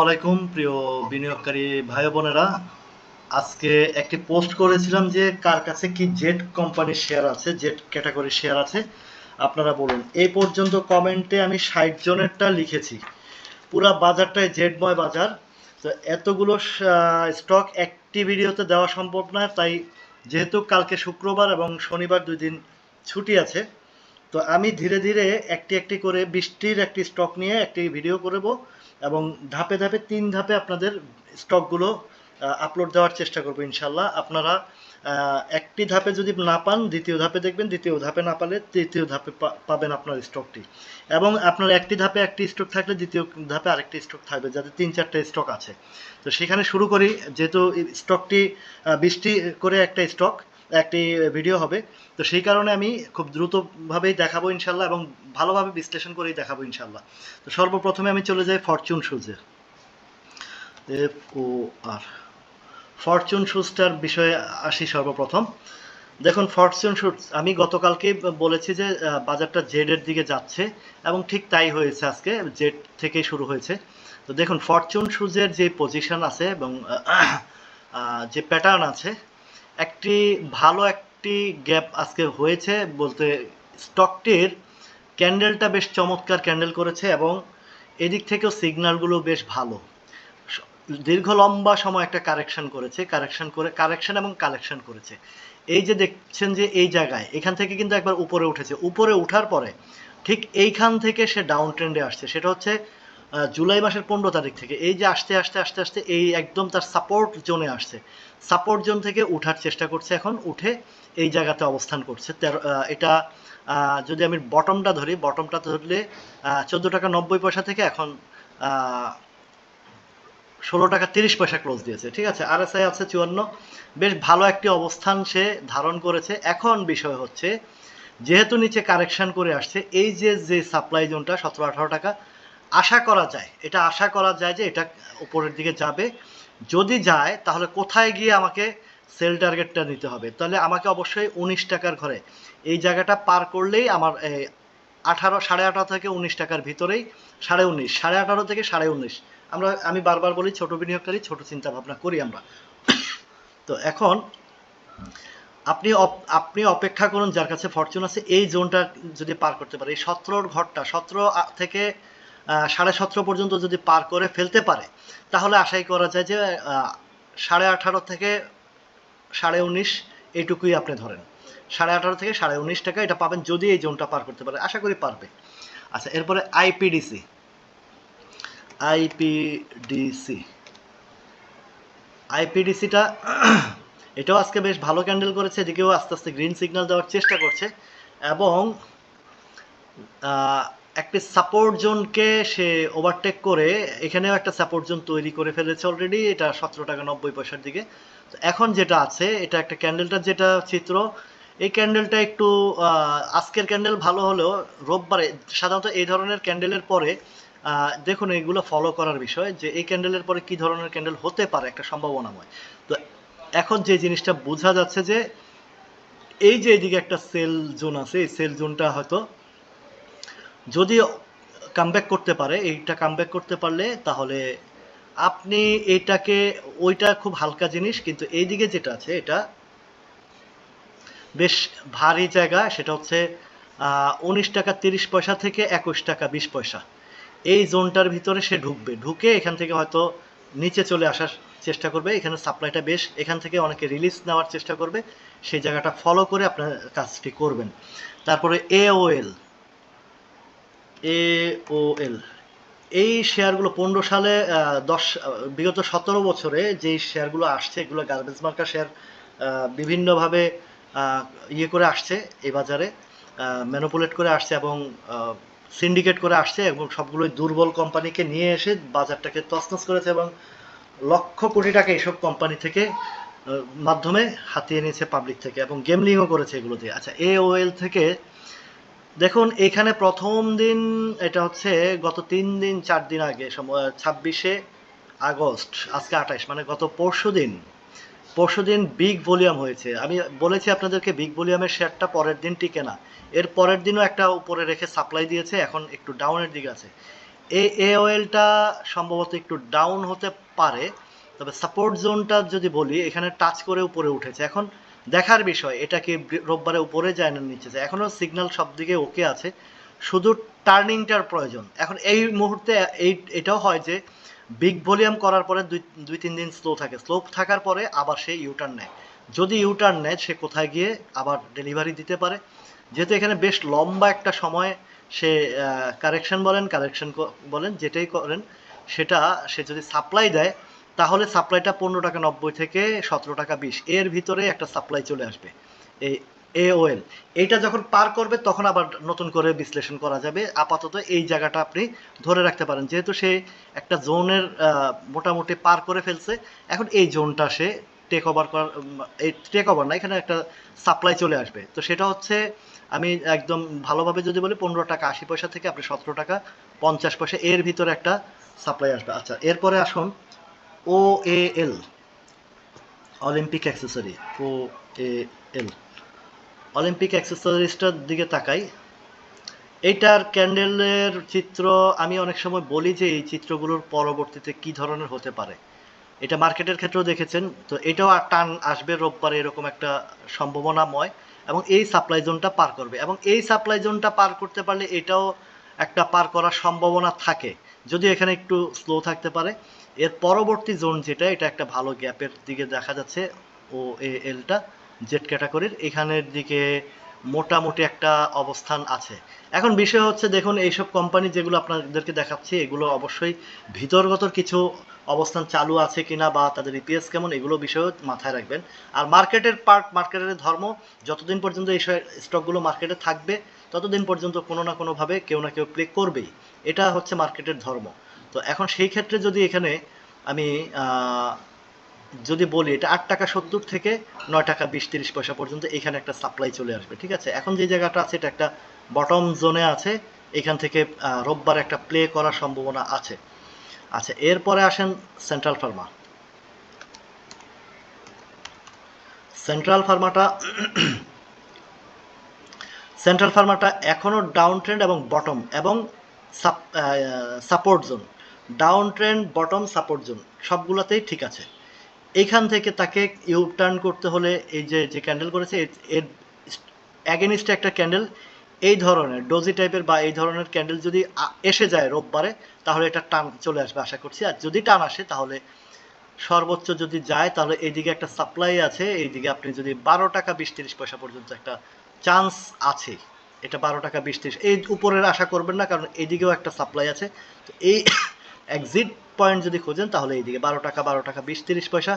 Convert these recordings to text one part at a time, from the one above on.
আলাইকুম, প্রিয় বিনিয়োগকারী ভাই বোনেরা। আজকে একটি পোস্ট করেছিলাম যে কার কাছে কি জেট কোম্পানির শেয়ার আছে জেট ক্যাটাগরি শেয়ার আছে, আপনারা বলুন। এই পর্যন্ত কমেন্টে আমি ষাট জনেরটা লিখেছি। পুরা বাজারটাই জেটময় বাজার। তো এতগুলো স্টক একটি ভিডিওতে দেওয়া সম্ভব না তাই যেহেতু কালকে শুক্রবার এবং শনিবার দুই দিন ছুটি আছে, তো আমি ধীরে ধীরে একটি একটি করে বৃষ্টির একটি স্টক নিয়ে একটি ভিডিও করব এবং ধাপে ধাপে তিন ধাপে আপনাদের স্টকগুলো আপলোড দেওয়ার চেষ্টা করব ইনশাল্লাহ। আপনারা একটি ধাপে যদি না পান, দ্বিতীয় ধাপে দেখবেন, দ্বিতীয় ধাপে না পালে তৃতীয় ধাপে পাবেন আপনার স্টকটি। এবং আপনার একটি ধাপে একটি স্টক থাকলে দ্বিতীয় ধাপে আরেকটি স্টক থাকবে, যাতে তিন চারটে স্টক আছে। তো সেখানে শুরু করি, যেহেতু স্টকটি বৃষ্টি করে একটা স্টক একটি ভিডিও হবে। তো সেই কারণে আমি খুব দ্রুতভাবেই দেখাবো ইনশাল্লাহ এবং ভালোভাবে বিশ্লেষণ করেই দেখাবো ইনশাল্লাহ। তো সর্বপ্রথমে আমি চলে যাই ফরচুন শুজে এফ ও আর ফরচুন শুজটার বিষয়ে আসি সর্বপ্রথম। দেখুন ফরচুন শুজ আমি গতকালকে বলেছি যে বাজারটা জেডের দিকে যাচ্ছে এবং ঠিক তাই হয়েছে আজকে জেড থেকেই শুরু হয়েছে। তো দেখুন ফরচুন শুজের যে পজিশন আছে এবং যে প্যাটার্ন আছে একটি ভালো একটি গ্যাপ আজকে হয়েছে বলতে স্টকটির ক্যান্ডেলটা বেশ চমৎকার ক্যান্ডেল করেছে এবং এদিক থেকেও সিগন্যালগুলো বেশ ভালো। দীর্ঘ লম্বা সময় একটা কারেকশন করেছে, কারেকশন করে, কারেকশন এবং কালেকশন করেছে। এই যে দেখছেন যে এই জায়গায়, এখান থেকে কিন্তু একবার উপরে উঠেছে। উপরে উঠার পরে ঠিক এইখান থেকে সে ডাউন ট্রেন্ডে আসছে। সেটা হচ্ছে জুলাই মাসের পনেরো তারিখ থেকে। এই যে আসতে আসতে আসতে আসতে এই একদম তার সাপোর্ট জোনে আসছে। সাপোর্ট জোন থেকে উঠার চেষ্টা করছে এখন, উঠে এই জায়গাতে অবস্থান করছে। এটা যদি আমি বটমটা ধরি বটমটা ধরলে চোদ্দ টাকা নব্বই পয়সা থেকে এখন ষোলো টাকা তিরিশ পয়সা ক্লোজ দিয়েছে। ঠিক আছে? আর এস আই আছে চুয়ান্ন। বেশ ভালো একটি অবস্থান সে ধারণ করেছে। এখন বিষয় হচ্ছে, যেহেতু নিচে কারেকশন করে আসছে, এই যে যে সাপ্লাই জোনটা সতেরো আঠারো টাকা আশা করা যায়, এটা আশা করা যায় যে এটা উপরের দিকে যাবে। যদি যায়, তাহলে কোথায় গিয়ে আমাকে সেল টার্গেটটা নিতে হবে? তাহলে আমাকে অবশ্যই উনিশ টাকার ঘরে। এই জায়গাটা পার করলেই আমার আঠারো, সাড়ে আঠারো থেকে উনিশ টাকার ভিতরেই সাড়ে উনিশ, সাড়ে আঠারো থেকে সাড়ে উনিশ। আমরা, আমি বারবার বলি, ছোট বিনিয়োগকারী, ছোট চিন্তা ভাবনা করি আমরা। তো এখন আপনি আপনি অপেক্ষা করুন যার কাছে ফরচুন আছে, এই জোনটা যদি পার করতে পারে। এই সতেরোর ঘরটা, সতেরো থেকে সাড়ে সতেরো পর্যন্ত যদি পার করে ফেলতে পারে, তাহলে আশাই করা যায় যে সাড়ে আঠারো থেকে সাড়ে উনিশ এইটুকুই আপনি ধরেন। সাড়ে আঠারো থেকে সাড়ে উনিশ টাকা এটা পাবেন যদি এই জোনটা পার করতে পারে। আশা করি পারবে। আচ্ছা এরপরে আইপিডিসি আইপিডিসি আইপিডিসিটা এটাও আজকে বেশ ভালো ক্যান্ডেল করেছে, এদিকেও আস্তে আস্তে গ্রিন সিগন্যাল দেওয়ার চেষ্টা করছে এবং একটি সাপোর্ট জোনকে সে ওভারটেক করে, এখানেও একটা সাপোর্ট জোন তৈরি করে ফেলেছে অলরেডি এটা সতেরো টাকা নব্বই পয়সার দিকে। তো এখন যেটা আছে, এটা একটা ক্যান্ডেলটার যেটা চিত্র, এই ক্যান্ডেলটা একটু আজকের ক্যান্ডেল ভালো হলেও রোববারে সাধারণত এই ধরনের ক্যান্ডেলের পরে দেখুন এগুলো ফলো করার বিষয় যে এই ক্যান্ডেলের পরে কি ধরনের ক্যান্ডেল হতে পারে একটা সম্ভাবনাময়। তো এখন যে জিনিসটা বোঝা যাচ্ছে যে, এই যে এদিকে একটা সেল জোন আছে, এই সেল জোনটা হয়তো যদি কামব্যাক করতে পারে, এইটা কামব্যাক করতে পারলে তাহলে আপনি এটাকে, ওইটা খুব হালকা জিনিস, কিন্তু এইদিকে যেটা আছে, এটা বেশ ভারী জায়গা, সেটা হচ্ছে উনিশ টাকা তিরিশ পয়সা থেকে একুশ টাকা বিশ পয়সা। এই জোনটার ভিতরে সে ঢুকবে। ঢুকে এখান থেকে হয়তো নিচে চলে আসার চেষ্টা করবে। এখানে সাপ্লাইটা বেশ, এখান থেকে অনেকে রিলিজ নেওয়ার চেষ্টা করবে। সেই জায়গাটা ফলো করে আপনার কাজটি করবেন। তারপরে এওএল এওএল এই শেয়ারগুলো পনেরো সালে দশ, বিগত সতেরো বছরে যে শেয়ারগুলো আসছে, এগুলো গার্বেজ মার্কা শেয়ার বিভিন্নভাবে ইয়ে করে আসছে এই বাজারে ম্যানুপুলেট করে আসছে এবং সিন্ডিকেট করে আসছে এবং সবগুলোই দুর্বল কোম্পানিকে নিয়ে এসে বাজারটাকে তছনছ করেছে এবং লক্ষ কোটি টাকা এইসব কোম্পানি থেকে মাধ্যমে হাতিয়ে নিয়েছে পাবলিক থেকে এবং গেমলিংও করেছে এগুলো দিয়ে। আচ্ছা এ থেকে দেখুন, এখানে প্রথম দিন এটা হচ্ছে গত তিন দিন, চার দিন আগে সময় ছাব্বিশে আগস্ট, আজকে আঠাশ মানে গত পরশু দিন। পরশু দিন বিগ ভলিউম হয়েছে। আমি বলেছি আপনাদেরকে বিগ ভলিউমের শেয়ারটা পরের দিন টিকে না। এর পরের দিনও একটা উপরে রেখে সাপ্লাই দিয়েছে, এখন একটু ডাউনের দিকে আছে। এই এ ওয়েলটা সম্ভবত একটু ডাউন হতে পারে, তবে সাপোর্ট জোনটা যদি বলি, এখানে টাচ করে উপরে উঠেছে। এখন দেখার বিষয় এটা কি রোববারে উপরে যায় না, নিচে যায়। এখনও সিগন্যাল সব দিকে ওকে আছে। শুধু টার্নিংটার প্রয়োজন। এখন এই মুহূর্তে এই, এটাও হয় যে বিগ ভলিউম করার পরে দুই দুই, তিন দিন স্লো থাকে। স্লো থাকার পরে আবার সে ইউটার্ন নেয়। যদি ইউটার্ন নেয়, সে কোথায় গিয়ে আবার ডেলিভারি দিতে পারে। যেহেতু এখানে বেশ লম্বা একটা সময় সে কারেকশন বলেন কারেকশন বলেন, যেটাই করেন, সেটা সে যদি সাপ্লাই দেয় তাহলে সাপ্লাইটা পনেরো টাকা নব্বই থেকে সতেরো টাকা বিশ। এর ভিতরে একটা সাপ্লাই চলে আসবে। এই এওএল এইটা যখন পার করবে, তখন আবার নতুন করে বিশ্লেষণ করা যাবে। আপাতত এই জায়গাটা আপনি ধরে রাখতে পারেন। যেহেতু সে একটা জোনের মোটামুটি পার করে ফেলছে, এখন এই জোনটা সে টেক ওভার করার এই টেক ওভার না, এখানে একটা সাপ্লাই চলে আসবে। তো সেটা হচ্ছে, আমি একদম ভালোভাবে যদি বলি, পনেরো টাকা আশি পয়সা থেকে আপনি সতেরো টাকা পঞ্চাশ পয়সা, এর ভিতরে একটা সাপ্লাই আসবে। আচ্ছা এরপরে আসুন এল অলিম্পিক অ্যাক্সেসরি ও এ এল অলিম্পিক অ্যাক্সেসরিজটার দিকে তাকাই। এইটার ক্যান্ডেলের চিত্র আমি অনেক সময় বলি যে এই চিত্রগুলোর পরবর্তীতে কি ধরনের হতে পারে। এটা মার্কেটের ক্ষেত্রেও দেখেছেন, তো এটাও টান আসবে রোববারে এরকম একটা সম্ভাবনাময় এবং এই সাপ্লাই জোনটা পার করবে এবং এই সাপ্লাই জোনটা পার করতে পারলে এটাও একটা পার করার সম্ভাবনা থাকে। যদি এখানে একটু স্লো থাকতে পারে এর পরবর্তী জোন যেটা, এটা একটা ভালো গ্যাপের দিকে দেখা যাচ্ছে ও এ এলটা জেড ক্যাটাগরির এখানের দিকে মোটামুটি একটা অবস্থান আছে। এখন বিষয় হচ্ছে, দেখুন, এইসব কোম্পানি যেগুলো আপনাদেরকে দেখাচ্ছি, এগুলো অবশ্যই ভিতরগত কিছু অবস্থান চালু আছে কিনা বা তাদের ইপিএস কেমন, এগুলো বিষয়েও মাথায় রাখবেন। আর মার্কেটের পার্ট মার্কেটের ধর্ম, যতদিন পর্যন্ত এই স্টকগুলো মার্কেটে থাকবে, ততদিন পর্যন্ত কোনো না কোনোভাবে কেউ না কেউ প্লে করবেই। এটা হচ্ছে মার্কেটের ধর্ম। তো এখন সেই ক্ষেত্রে যদি এখানে আমি যদি বলি এটা আট টাকা সত্তর থেকে নয় টাকা বিশ তিরিশ পয়সা পর্যন্ত এখানে একটা সাপ্লাই চলে আসবে, ঠিক আছে? এখন যে জায়গাটা আছে এটা একটা বটম জোনে আছে, এখান থেকে রোববার একটা প্লে করার সম্ভাবনা আছে। আচ্ছা এরপরে আসেন সেন্ট্রাল ফার্মা সেন্ট্রাল ফার্মাটা সেন্ট্রাল ফার্মাটা এখনও ডাউন ট্রেন্ড এবং বটম এবং support zone down trend bottom support zone, সবগুলোতেই ঠিক আছে। এইখান থেকে তাকে ইউ টার্ন করতে হলে এই যে যে ক্যান্ডেল করেছে, এর- অ্যাগেনিস্টে একটা ক্যান্ডেল এই ধরনের ডোজি টাইপের বা এই ধরনের ক্যান্ডেল যদি এসে যায় রোববারে, তাহলে এটা টান চলে আসবে আশা করছি। আর যদি টান আসে, তাহলে সর্বোচ্চ যদি যায়, তাহলে এইদিকে একটা সাপ্লাই আছে, এইদিকে আপনি যদি বারো টাকা বিশ তিরিশ পয়সা পর্যন্ত একটা চান্স আছে, এটা বারো টাকা বিশ তিরিশ, এই উপরের আশা করবেন না, কারণ এইদিকেও একটা সাপ্লাই আছে। তো এই এক্সিট পয়েন্ট যদি খোঁজেন, তাহলে এইদিকে বারো টাকা বারো টাকা, বিশ, তিরিশ পয়সা,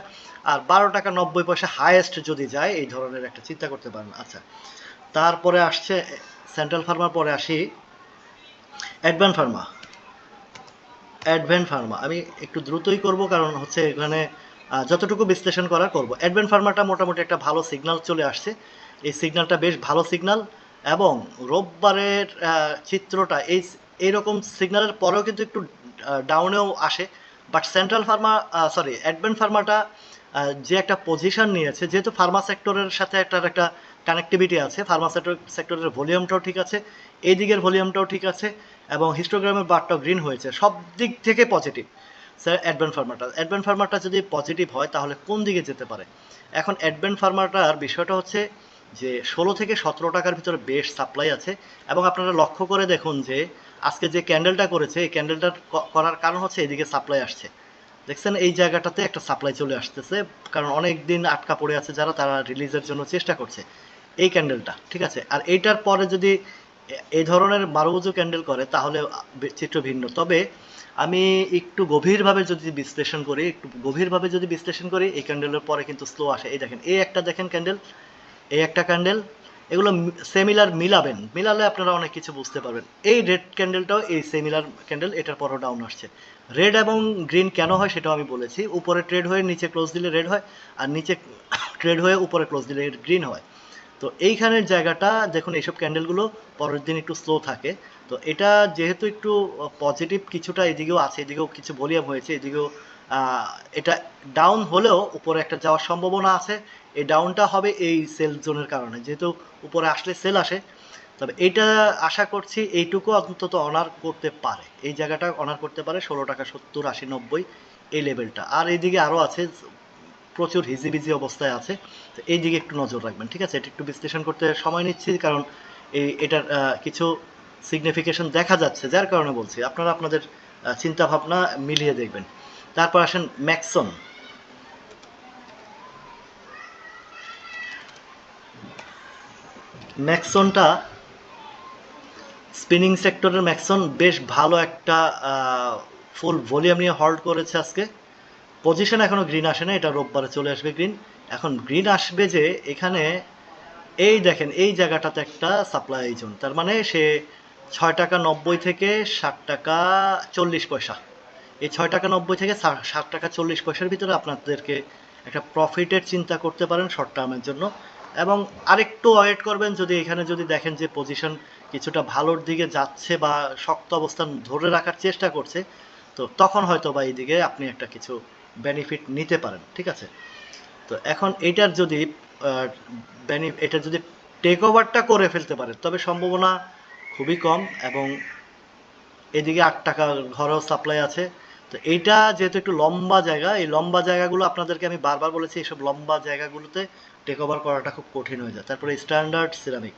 আর বারো টাকা, নব্বই পয়সা হাইয়েস্ট যদি যায়, এই ধরনের একটা চিন্তা করতে পারেন। আচ্ছা তারপরে আসছে সেন্ট্রাল ফার্মার পরে আসি অ্যাডভান ফার্মা অ্যাডভেন ফার্মা আমি একটু দ্রুতই করব, কারণ হচ্ছে এখানে যতটুকু বিশ্লেষণ করার করব। অ্যাডভেন ফার্মাটা মোটামুটি একটা ভালো সিগন্যাল চলে আসছে। এই সিগন্যালটা বেশ ভালো সিগন্যাল এবং রোববারের চিত্রটা, এই, এইরকম সিগনালের পরেও কিন্তু একটু ডাউনেও আসে but Central Pharma sorry Advent ফার্মাটা যে একটা পজিশন নিয়েছে, যেহেতু ফার্মা সেক্টরের সাথে একটা একটা কানেক্টিভিটি আছে ফার্মা সেক্টর সেক্টরের ভলিউমটাও ঠিক আছে এই দিকের ভলিউমটাও ঠিক আছে, এবং হিস্টোগ্রামের বারটাও গ্রিন হয়েছে, সব দিক থেকে পজিটিভ স্যার অ্যাডভেন্ট ফার্মাটা অ্যাডভেন্ট ফার্মাটা যদি পজিটিভ হয়, তাহলে কোন দিকে যেতে পারে? এখন অ্যাডভেন ফার্মাটার বিষয়টা হচ্ছে যে, ষোলো থেকে সতেরো টাকার ভিতরে বেশ সাপ্লাই আছে, এবং আপনারা লক্ষ্য করে দেখুন যে আজকে যে ক্যান্ডেলটা করেছে, এই ক্যান্ডেলটা করার কারণ হচ্ছে এদিকে সাপ্লাই আসছে। দেখছেন, এই জায়গাটাতে একটা সাপ্লাই চলে আসতেছে, কারণ অনেক দিন আটকা পড়ে আছে যারা, তারা রিলিজের জন্য চেষ্টা করছে এই ক্যান্ডেলটা, ঠিক আছে? আর এইটার পরে যদি এই ধরনের বারোবুজু ক্যান্ডেল করে, তাহলে চিত্র ভিন্ন। তবে আমি একটু গভীরভাবে যদি বিশ্লেষণ করি, একটু গভীরভাবে যদি বিশ্লেষণ করি, এই ক্যান্ডেলের পরে কিন্তু স্লো আসে। এই দেখেন, এই একটা দেখেন ক্যান্ডেল, এই একটা ক্যান্ডেল এগুলো সেমিলার মিলাবেন। মিলালে আপনারা অনেক কিছু বুঝতে পারবেন। এই রেড ক্যান্ডেলটাও এই সেমিলার ক্যান্ডেল এটার পরও ডাউন আসছে। রেড এবং গ্রিন কেন হয় সেটাও আমি বলেছি। উপরে ট্রেড হয়ে নিচে ক্লোজ দিলে রেড হয়, আর নিচে ট্রেড হয়ে উপরে ক্লোজ দিলে গ্রিন হয়। তো এইখানের জায়গাটা, দেখুন এইসব ক্যান্ডেলগুলো পরের দিন একটু স্লো থাকে। তো এটা যেহেতু একটু পজিটিভ কিছুটা এদিকেও আছে, এদিকেও কিছু ভলিউম হয়েছে, এদিকেও এটা ডাউন হলেও উপরে একটা যাওয়ার সম্ভাবনা আছে। এই ডাউনটা হবে এই সেল জোনের কারণে। যেহেতু উপরে আসলে সেল আসে, তবে এটা আশা করছি এইটুকু অন্তত অনার করতে পারে। এই জায়গাটা অনার করতে পারে ষোলো টাকা সত্তর আশি নব্বই এই লেভেলটা আর এইদিকে আরও আছে, প্রচুর হিজিবিজি অবস্থায় আছে। তো এই দিকে একটু নজর রাখবেন, ঠিক আছে? এটা একটু বিশ্লেষণ করতে সময় নিচ্ছি, কারণ এই, এটার কিছু সিগনিফিকেশন দেখা যাচ্ছে। যার কারণে বলছি, আপনারা আপনাদের চিন্তা ভাবনা মিলিয়ে দেখবেন। তারপর আসেন ম্যাক্সন। ম্যাক্সনটা স্পিনিং সেক্টরের ম্যাক্সন বেশ ভালো একটা ফুল ভলিউম নিয়ে হল্ড করেছে আজকে। পজিশন এখনও গ্রিন আসে না, এটা রোববারে চলে আসবে গ্রিন এখন গ্রিন আসবে যে এখানে এই দেখেন, এই জায়গাটাতে একটা সাপ্লাই জোন তার মানে সে ছয় টাকা নব্বই থেকে ষাট টাকা চল্লিশ পয়সা। এই ছয় টাকা নব্বই থেকে ষাট টাকা চল্লিশ পয়সার ভিতরে আপনাদেরকে একটা প্রফিটের চিন্তা করতে পারেন শর্ট টার্মের জন্য। এবং আরেকটু ওয়েট করবেন যদি এখানে যদি দেখেন যে পজিশন কিছুটা ভালোর দিকে যাচ্ছে বা শক্ত অবস্থান ধরে রাখার চেষ্টা করছে, তো তখন হয়তো বা এইদিকে আপনি একটা কিছু বেনিফিট নিতে পারেন, ঠিক আছে? তো এখন এটার যদি এটা যদি টেক ওভারটা করে ফেলতে পারে তবে সম্ভাবনা খুবই কম এবং এদিকে আট টাকা ঘরেও সাপ্লাই আছে। তো এইটা যেহেতু একটু লম্বা জায়গা, এই লম্বা জায়গাগুলো আপনাদেরকে আমি বারবার বলেছি, এইসব লম্বা জায়গাগুলোতে টেক ওভার করাটা খুব কঠিন হয়ে যায়। তারপরে স্ট্যান্ডার্ড সিরামিক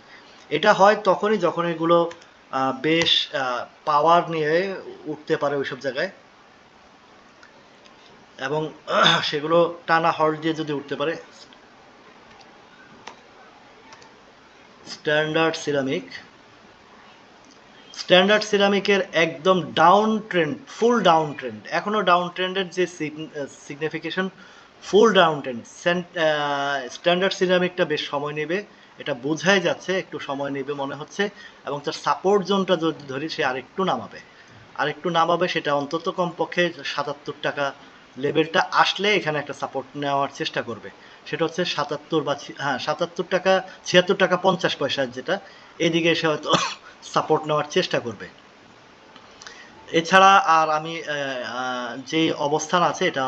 এটা হয় তখনই যখন এগুলো বেশ পাওয়ার নিয়ে উঠতে পারে ওইসব জায়গায়। এবং সেগুলো টানা হল্ড দিয়ে যদি উঠতে পারে স্ট্যান্ডার্ড সিরামিক স্ট্যান্ডার্ড সিরামিকের একদম down trend full down trend এখনও ডাউন ট্রেন্ডের যে signification full down trend standard সিরামিকটা বেশ সময় নেবে, এটা বোঝাই যাচ্ছে, একটু সময় নেবে মনে হচ্ছে, এবং তার সাপোর্ট জোনটা যদি ধরি, সে আরেকটু নামাবে। আরেকটু নামাবে, সেটা অন্তত কমপক্ষে সাতাত্তর টাকা লেভেলটা আসলে এখানে একটা সাপোর্ট নেওয়ার চেষ্টা করবে। সেটা হচ্ছে সাতাত্তর বা হ্যাঁ সাতাত্তর টাকা, ছিয়াত্তর টাকা পঞ্চাশ পয়সা যেটা। এদিকে এসে হয়তো সাপোর্ট নেওয়ার চেষ্টা করবে। এছাড়া আর আমি যে অবস্থান আছে এটা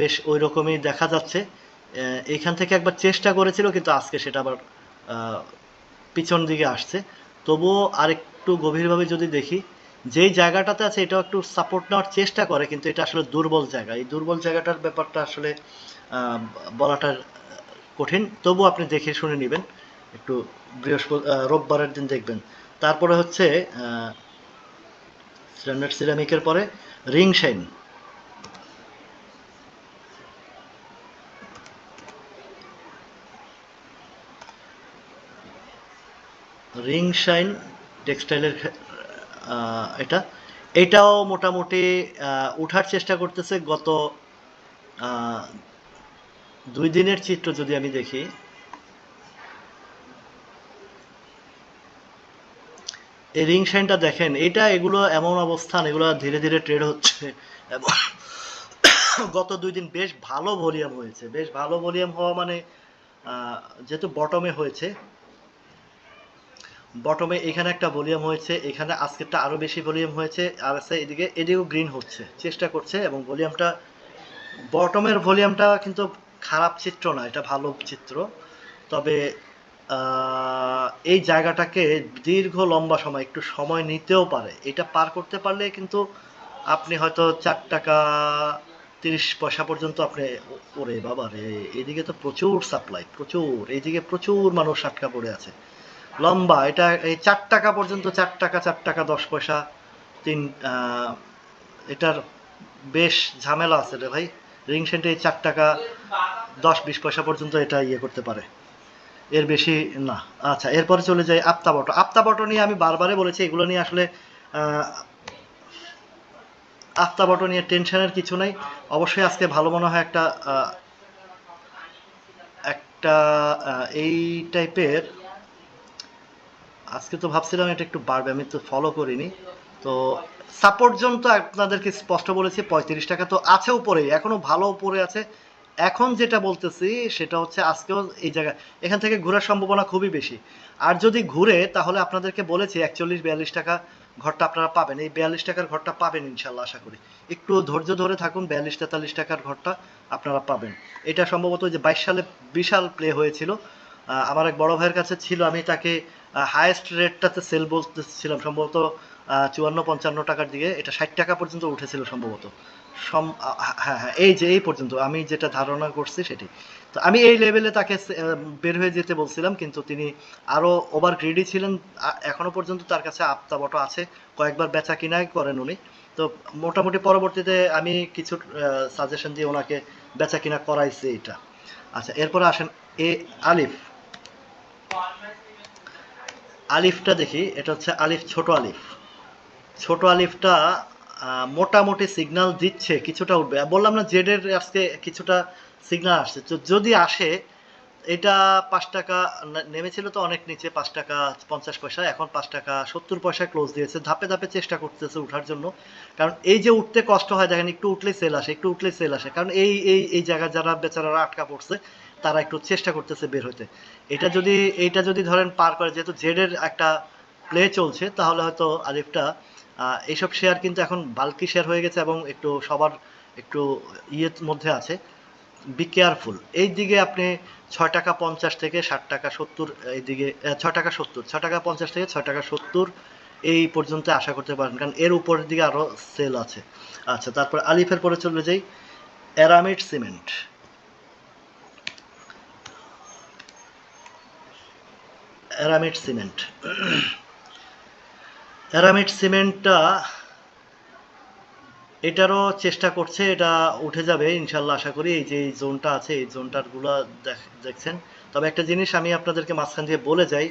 বেশ ওই রকমই দেখা যাচ্ছে। এখান থেকে একবার চেষ্টা করেছিল, কিন্তু আজকে সেটা আবার পিছন দিকে আসছে। তবুও আরেকটু গভীরভাবে যদি দেখি, যেই জায়গাটাতে আছে এটাও একটু সাপোর্ট নেওয়ার চেষ্টা করে, কিন্তু এটা আসলে দুর্বল জায়গা। এই দুর্বল জায়গাটার ব্যাপারটা আসলে বলাটা কঠিন। তবু আপনি দেখে শুনে নেবেন। একটু বৃহস্পতি রোববারের দিন দেখবেন। তারপরে হচ্ছে স্ট্যান্ডার্ড সিরামিকের পরে রিং শাইন। রিং শাইন টেক্সটাইলের এটা। এটাও মোটামুটি উঠার চেষ্টা করতেছে গত দুই দিনের চিত্র যদি আমি দেখি। এই রিং শাইনটা দেখেন, এটা এগুলো এমন অবস্থান, এগুলো ধীরে ধীরে ট্রেড হচ্ছে। এবং গত দুই দিন বেশ ভালো ভলিউম হয়েছে। বেশ ভালো ভলিউম হওয়া মানে যেহেতু বটমে হয়েছে বটমে এখানে একটা ভলিউম হয়েছে, এখানে আজকেরটা আরও বেশি ভলিউম হয়েছে, আর আছে এদিকে, এদিকেও গ্রিন হচ্ছে, চেষ্টা করছে, এবং ভলিউমটা বটমের ভলিউমটা কিন্তু খারাপ চিত্র না, এটা ভালো চিত্র। তবে এই জায়গাটাকে দীর্ঘ লম্বা সময়, একটু সময় নিতেও পারে। এটা পার করতে পারলে কিন্তু আপনি হয়তো চার টাকা তিরিশ পয়সা পর্যন্ত আপনি ওরে বাবা রে, এদিকে তো প্রচুর সাপ্লাই প্রচুর এইদিকে প্রচুর মানুষ আটকা পড়ে আছে। লম্বা, এটা এই চার টাকা পর্যন্ত, চার টাকা চার টাকা, দশ পয়সা, তিন এটার বেশ ঝামেলা আছে রে ভাই। রিং সেন্টে চার টাকা, দশ, বিশ পয়সা পর্যন্ত এটা ইয়ে করতে পারে। এর বেশি না। আচ্ছা এরপরে চলে যাই আপ্তা বটো। আপ্তা নিয়ে আমি বারবারই বলেছি, এগুলো নিয়ে আসলে বটো নিয়ে টেনশনের কিছু নাই। অবশ্যই আজকে ভালো মনে হয় একটা একটা এই টাইপের, আজকে তো ভাবছিলাম এটা একটু বাড়বে, আমি তো ফলো করিনি। তো সাপোর্ট জোন তো আপনাদেরকে স্পষ্ট বলেছি, পঁয়ত্রিশ টাকা তো আছে উপরে এখনও ভালো উপরে আছে। এখন যেটা বলতেছি, সেটা হচ্ছে আজকেও এই জায়গায়, এখান থেকে ঘোরার সম্ভাবনা খুবই বেশি। আর যদি ঘুরে, তাহলে আপনাদেরকে বলেছি, একচল্লিশ, বিয়াল্লিশ টাকা ঘরটা আপনারা পাবেন। এই বিয়াল্লিশ টাকার ঘরটা পাবেন ইনশাল্লাহ, আশা করি। একটু ধৈর্য ধরে থাকুন, বিয়াল্লিশ, তেতাল্লিশ টাকার ঘরটা আপনারা পাবেন। এটা সম্ভবত যে বাইশ সালে বিশাল প্লে হয়েছিল। আমার এক বড় ভাইয়ের কাছে ছিল, আমি তাকে হায়েস্ট রেটটাতে সেল বলতেছিলাম। সম্ভবত চুয়ান্ন, পঞ্চান্ন টাকার দিকে, এটা ষাট টাকা পর্যন্ত উঠেছিল সম্ভবত। সম হ্যাঁ হ্যাঁ এই যে, এই পর্যন্ত আমি যেটা ধারণা করছি সেটি। তো আমি এই লেভেলে তাকে বের হয়ে যেতে বলছিলাম, কিন্তু তিনি আরও ওভার গ্রিডি ছিলেন। এখনও পর্যন্ত তার কাছে আপ্তাবট আছে, কয়েকবার বেচা কিনাই করেন উনি। তো মোটামুটি পরবর্তীতে আমি কিছু সাজেশন দিয়ে ওনাকে বেচা কিনা করাইছি এটা। আচ্ছা এরপরে আসেন এ, আলিফ। আলিফটা দেখি, এটা হচ্ছে আলিফ, ছোট আলিফ। ছোট আলিফটা মোটামুটি সিগনাল দিচ্ছে কিছুটা উঠবে। বললাম না জেডের আজকে কিছুটা সিগনাল আসছে। তো যদি আসে এটা পাঁচ টাকা নেমেছিল তো অনেক নিচে পাঁচ টাকা পঞ্চাশ পয়সা এখন পাঁচ টাকা সত্তর পয়সা ক্লোজ দিয়েছে। ধাপে ধাপে চেষ্টা করতেছে ওঠার জন্য। কারণ এই যে উঠতে কষ্ট হয় দেখেন একটু উঠলেই সেল আসে একটু উঠলেই সেল আসে। কারণ এই এই এই জায়গায় যারা বেচারারা আটকা পড়ছে তারা একটু চেষ্টা করতেছে বের হতে। এটা যদি এইটা যদি ধরেন পার করে যেহেতু জেডের একটা প্লে চলছে তাহলে হয়তো আহ, এইসব শেয়ার কিন্তু এখন বাল্কি শেয়ার হয়ে গেছে এবং একটু সবার একটু ইয়ের মধ্যে আছে। বি কেয়ারফুল এই দিকে আপনি ছয় টাকা পঞ্চাশ থেকে ষাট টাকা সত্তর এই দিকে আহ, ছয় টাকা সত্তর ছয় টাকা পঞ্চাশ থেকে ছয় টাকা সত্তর এই পর্যন্ত আশা করতে পারেন কারণ এর উপরের দিকে আরও সেল আছে। আচ্ছা তারপর আলিফের পরে চলে যাই। Aramid cement aramid cement aramid সিমেন্টটা এটারও চেষ্টা করছে, এটা উঠে যাবে ইনশাল্লাহ আশা করি। এই যে এই জোনটা আছে, এই জোনটারগুলা দেখছেন। তবে একটা জিনিস আমি আপনাদেরকে মাঝখান দিয়ে বলে যাই,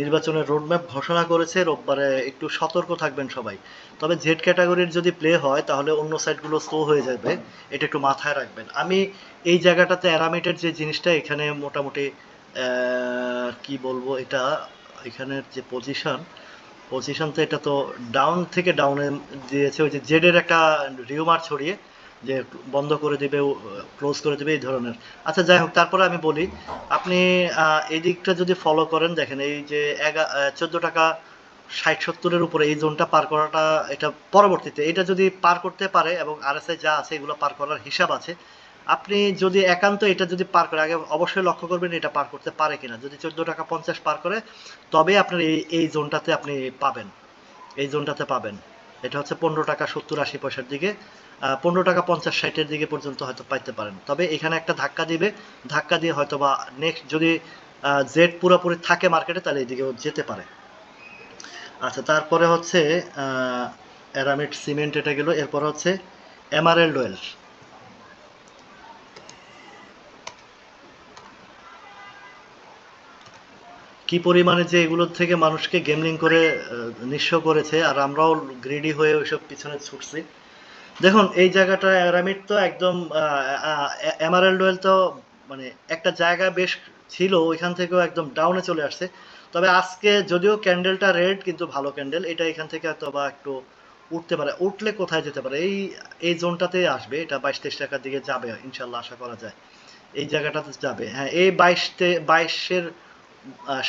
নির্বাচনের রোডম্যাপ ঘোষণা করেছে, রোববারে একটু সতর্ক থাকবেন সবাই। তবে জেড ক্যাটাগরির যদি প্লে হয়, তাহলে অন্য সাইডগুলো স্লো হয়ে যাবে, এটা একটু মাথায় রাখবেন। আমি এই জায়গাটাতে অ্যারামিটের যে জিনিসটা, এখানে মোটামুটি কি বলব এটা, এখানের যে পজিশন পজিশন তো এটা তো ডাউন থেকে ডাউনে দিয়েছে, ওই যে জেডের একটা রিউমার ছড়িয়ে যে বন্ধ করে দিবে ক্লোজ করে দিবে, এই ধরনের। আচ্ছা যাই হোক, তারপরে আমি বলি, আপনি এই দিকটা যদি ফলো করেন, দেখেন এই যে এগা চোদ্দ টাকা ষাট সত্তরের উপরে এই জোনটা পার করাটা এটা পরবর্তীতে। এটা যদি পার করতে পারে এবং আরএসআই যা আছে, এগুলো পার করার হিসাব আছে আপনি যদি একান্ত এটা যদি পার করে, আগে অবশ্যই লক্ষ্য করবেন এটা পার করতে পারে কিনা। যদি চোদ্দ টাকা পঞ্চাশ পার করে, তবে আপনার এই এই জোনটাতে আপনি পাবেন। এই জোনটাতে পাবেন। এটা হচ্ছে পনেরো টাকা সত্তর আশি পয়সার দিকে পনেরো টাকা পঞ্চাশ ষাটের দিকে পর্যন্ত হয়তো পাইতে পারেন। তবে এখানে একটা ধাক্কা দিবে। ধাক্কা দিয়ে হয়তো বা নেক্সট যদি জেড পুরোপুরি থাকে মার্কেটে তাহলে এদিকেও যেতে পারে। আচ্ছা তারপরে হচ্ছে অ্যারামিড সিমেন্ট এটা গেল। এরপর হচ্ছে এমারেল্ড ওয়েল কি পরিমাণে যে এগুলোর থেকে মানুষকে গেমলিং করে নিঃস্ব করেছে, আর আমরাও গ্রিডি হয়ে ওইসব পিছনে ছুটছি। দেখুন, এই জায়গাটা অ্যারামিড তো একদম এমারেল্ড ওয়েল তো মানে একটা জায়গা বেশ ছিল, ওইখান থেকেও একদম ডাউনে চলে আসছে। তবে আজকে যদিও ক্যান্ডেলটা রেড কিন্তু ভালো ক্যান্ডেল এটা এখান থেকে হয়তো বা একটু উঠতে পারে। উঠলে কোথায় যেতে পারে? এই এই জোনটাতেই আসবে, এটা বাইশ তেইশ টাকার দিকে যাবে, ইনশাল্লাহ আশা করা যায়। এই জায়গাটাতে যাবে। হ্যাঁ এই বাইশতে, বাইশের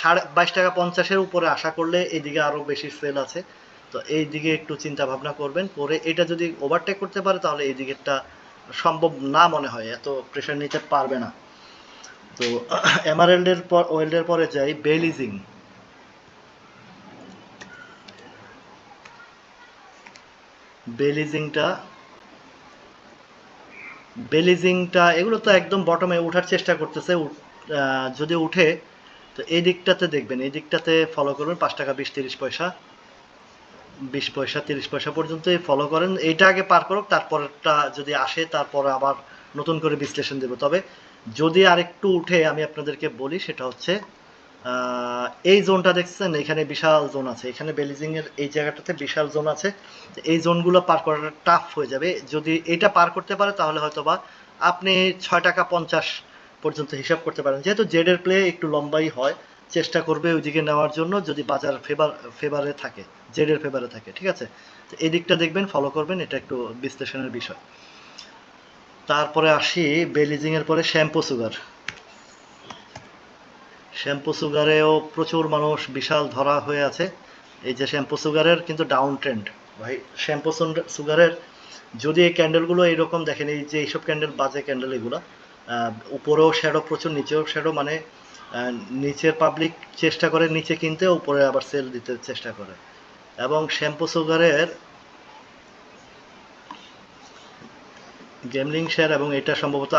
সাড়ে বাইশ টাকা পঞ্চাশের উপরে আশা করলে এইদিকে আরও বেশি সেল আছে। তো এই দিকে একটু চিন্তা ভাবনা করবেন করে এটা যদি ওভারটেক করতে পারে তাহলে এই দিকেরটা সম্ভব না মনে হয়, এত প্রেশার নিতে পারবে না। তো এমারেল্ডের পর ওয়েল্ডের পরে যাই বেলিজিং বেলিজিংটা বেলিজিংটা এগুলো তো একদম বটমে ওঠার চেষ্টা করতেছে যদি উঠে তো এই দিকটাতে দেখবেন, এই দিকটাতে ফলো করবেন পাঁচ টাকা, বিশ, তিরিশ পয়সা, বিশ পয়সা, তিরিশ পয়সা পর্যন্ত ফলো করেন। এইটা আগে পার করুক তারপরটা যদি আসে, তারপর আবার নতুন করে বিশ্লেষণ দেব। তবে যদি আরেকটু উঠে আমি আপনাদেরকে বলি, সেটা হচ্ছে এই জোনটা দেখছেন, এখানে বিশাল জোন আছে। এখানে বেলিজিং এর এই জায়গাটাতে বিশাল জোন আছে। এই জোনগুলো পার করাটা টাফ হয়ে যাবে। যদি এটা পার করতে পারে, তাহলে হয়তোবা আপনি ছয় টাকা পঞ্চাশ পর্যন্ত হিসাব করতে পারেন। যেহেতু জেডের প্লে একটু লম্বাই হয়, চেষ্টা করবে ওইদিকে নেওয়ার জন্য যদি বাজার ফেভার ফেভারে থাকে, জেডের ফেভারে থাকে, ঠিক আছে? তো এই দিকটা দেখবেন ফলো করবেন, এটা একটু বিশ্লেষণের বিষয়। তারপরে আসি বেলিজিং এর পরে শ্যাম্পু সুগার শ্যাম্পু সুগারেও প্রচুর মানুষ বিশাল ধরা হয়ে আছে। এই যে শ্যাম্পু সুগারের কিন্তু ডাউন ট্রেন্ড ভাই শ্যাম্পু সুগারের যদি এই ক্যান্ডেলগুলো এইরকম দেখেন, এই যে এইসব ক্যান্ডেল বাজে ক্যান্ডেল এগুলো উপরেও শ্যাডো প্রচুর নিচেও শ্যাডো মানে নিচের পাবলিক চেষ্টা করে, নিচে কিনতে, উপরে আবার সেল দিতে চেষ্টা করে। এবং শ্যাম্পু সুগারের গেমলিং শেয়ার এবং এটা সম্ভবত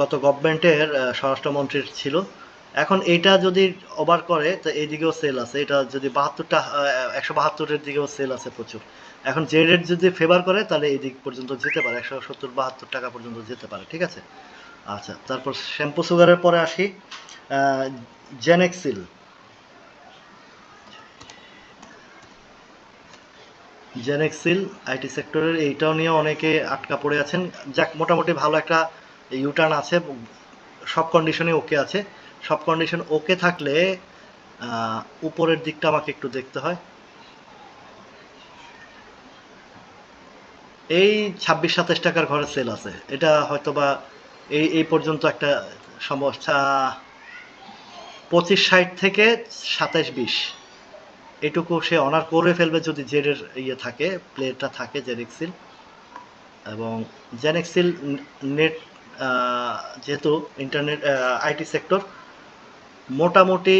গত গভর্নমেন্টের স্বরাষ্ট্রমন্ত্রীর ছিল। এখন এইটা যদি ওভার করে, তো এইদিকেও সেল আছে। এটা যদি বাহাত্তরটা একশো বাহাত্তরের দিকেও সেল আছে প্রচুর। এখন যে রেট যদি ফেভার করে, তাহলে এই দিক পর্যন্ত যেতে পারে। একশো সত্তর, বাহাত্তর টাকা পর্যন্ত যেতে পারে, ঠিক আছে? আচ্ছা তারপর শ্যাম্পু সুগারের পরে আসি। জেনেক্সিল জেনেক্সিল আইটি সেক্টরের এইটাও নিয়ে অনেকে আটকা পড়ে আছেন। যাক, মোটামুটি ভালো একটা ইউটার্ন আছে। সব কন্ডিশনে ওকে আছে। সব কন্ডিশন ওকে থাকলে উপরের দিকটা আমাকে একটু দেখতে হয়। এই ছাব্বিশ, সাতাশ টাকার ঘরে সেল আছে। এটা হয়তোবা এই এই পর্যন্ত একটা সমস্যা পঁচিশ, ষাট থেকে সাতাশ, বিশ। এটুকু সে অনার করে ফেলবে যদি জেডের ইয়ে থাকে প্লেটা থাকে জেনেক্সিল এবং জেনেক্সিল নেট যেহেতু ইন্টারনেট আইটি সেক্টর মোটামুটি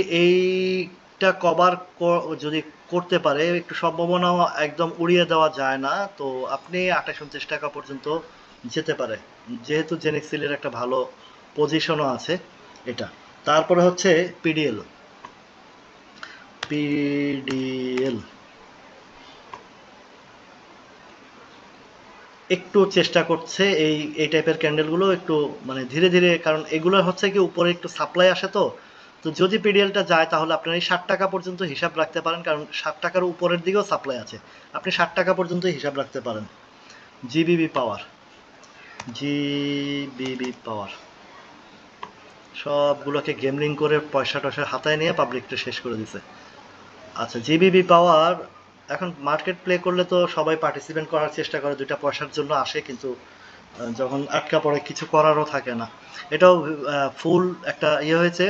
এইটা কভার যদি করতে পারে, একটু সম্ভাবনা একদম উড়িয়ে দেওয়া যায় না। তো আপনি আঠাশ উনত্রিশ টাকা পর্যন্ত যেতে পারে। যেহেতু জেনেক্সিলের একটা ভালো পজিশনও আছে এটা। তারপরে হচ্ছে পিডিএল পিডিএল একটু চেষ্টা করছে এই এই টাইপের ক্যান্ডেলগুলো একটু মানে ধীরে ধীরে, কারণ এগুলো হচ্ছে কি, উপরে একটু সাপ্লাই আসে তো তো যদি পিডিএলটা যায়, তাহলে আপনার এই ষাট টাকা পর্যন্ত হিসাব রাখতে পারেন, কারণ ষাট টাকার উপরের দিকেও সাপ্লাই আছে। আপনি ষাট টাকা পর্যন্ত হিসাব রাখতে পারেন। জিবিবি পাওয়ার জিবিবি পাওয়ার সবগুলোকে গেমলিং করে পয়সা টয়সা হাতায় নিয়ে পাবলিকটা শেষ করে দিছে। আচ্ছা জিবিবি পাওয়ার এখন মার্কেট প্লে করলে তো সবাই পার্টিসিপেট করার চেষ্টা করে, দুইটা পয়সার জন্য আসে, কিন্তু যখন আটকা পড়ে, কিছু করারও থাকে না। এটাও ফুল একটা ইয়ে হয়েছে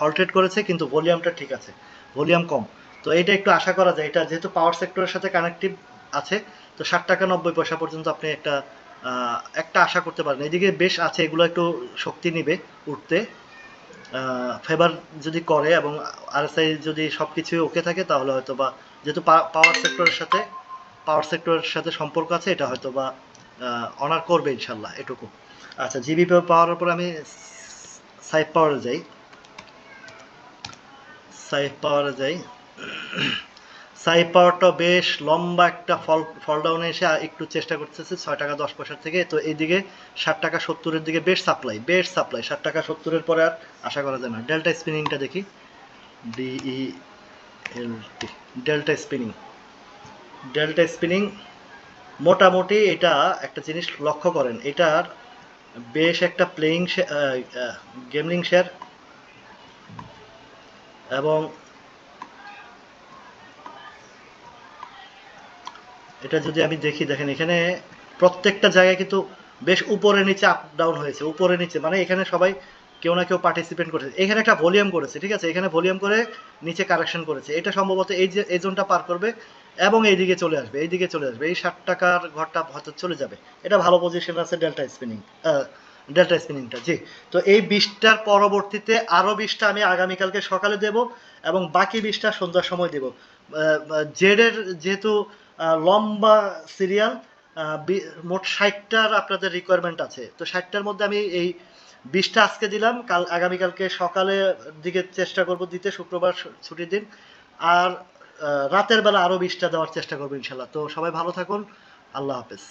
হলটেড করেছে, কিন্তু ভলিউমটা ঠিক আছে। ভলিউম কম। তো এটা একটু আশা করা যায়। এটা যেহেতু পাওয়ার সেক্টরের সাথে কানেক্টিভ আছে, তো ষাট টাকা নব্বই পয়সা পর্যন্ত আপনি একটা একটা আশা করতে পারেন। এদিকে বেশ আছে, এগুলো একটু শক্তি নিবে উঠতে। ফেভার যদি করে এবং আরএসআই যদি সব কিছুই ওকে থাকে, তাহলে হয়তো বা যেহেতু পাওয়ার সেক্টরের সাথে পাওয়ার সেক্টরের সাথে সম্পর্ক আছে, এটা হয়তো বা অনার করবে ইনশাল্লাহ এটুকু। আচ্ছা জিবি পাওয়ার পর আমি সাইফ পাওয়ারে যাই। সাইফ পাওয়ারে যাই। সাইফ পাওয়ারটা বেশ লম্বা একটা ফল ফল ডাউনে এসে একটু চেষ্টা করতেছে ছয় টাকা দশ পয়সার থেকে। তো এইদিকে ষাট টাকা সত্তরের দিকে বেশ সাপ্লাই বেশ সাপ্লাই ষাট টাকা সত্তরের পরে আর আশা করা যায় না। ডেল্টা স্পিনিংটা দেখি। D E L T Delta Spinning Delta Spinning মোটামুটি এটা একটা জিনিস লক্ষ্য করেন, এটার বেশ একটা প্লেয়িং গেমলিং শেয়ার এবং এটা যদি আমি দেখি, দেখেন এখানে প্রত্যেকটা জায়গায় কিন্তু বেশ উপরে নিচে আপ ডাউন হয়েছে, উপরে নিচে মানে এখানে সবাই কেউ না কেউ পার্টিসিপেট করেছে। এখানে একটা ভলিউম করেছে, ঠিক আছে? এখানে ভলিউম করে নিচে কারেকশন করেছে। এটা সম্ভবত এই যে, এই জোনটা পার করবে এবং এইদিকে চলে আসবে, এইদিকে চলে আসবে। এই ষাট টাকার ঘরটা হয়তো চলে যাবে। এটা ভালো পজিশন আছে ডেল্টা স্পিনিং ডেল্টা স্পিনিংটা জি। তো এই বিশটার পরবর্তীতে আরও বিশটা আমি আগামীকালকে সকালে দেব এবং বাকি বিশটা সন্ধ্যার সময় দেব। জেডের যেহেতু লম্বা সিরিয়াল মোট ষাটটার আপনাদের রিকোয়ারমেন্ট আছে। তো ষাটটার মধ্যে আমি এই বিশটা আজকে দিলাম, কাল, আগামীকালকে সকালে দিকে চেষ্টা করব দিতে, শুক্রবার ছুটির দিন। আর রাতের বেলা আরও বিশটা দেওয়ার চেষ্টা করব ইনশাল্লাহ তো সবাই ভালো থাকুন, আল্লাহ হাফেজ।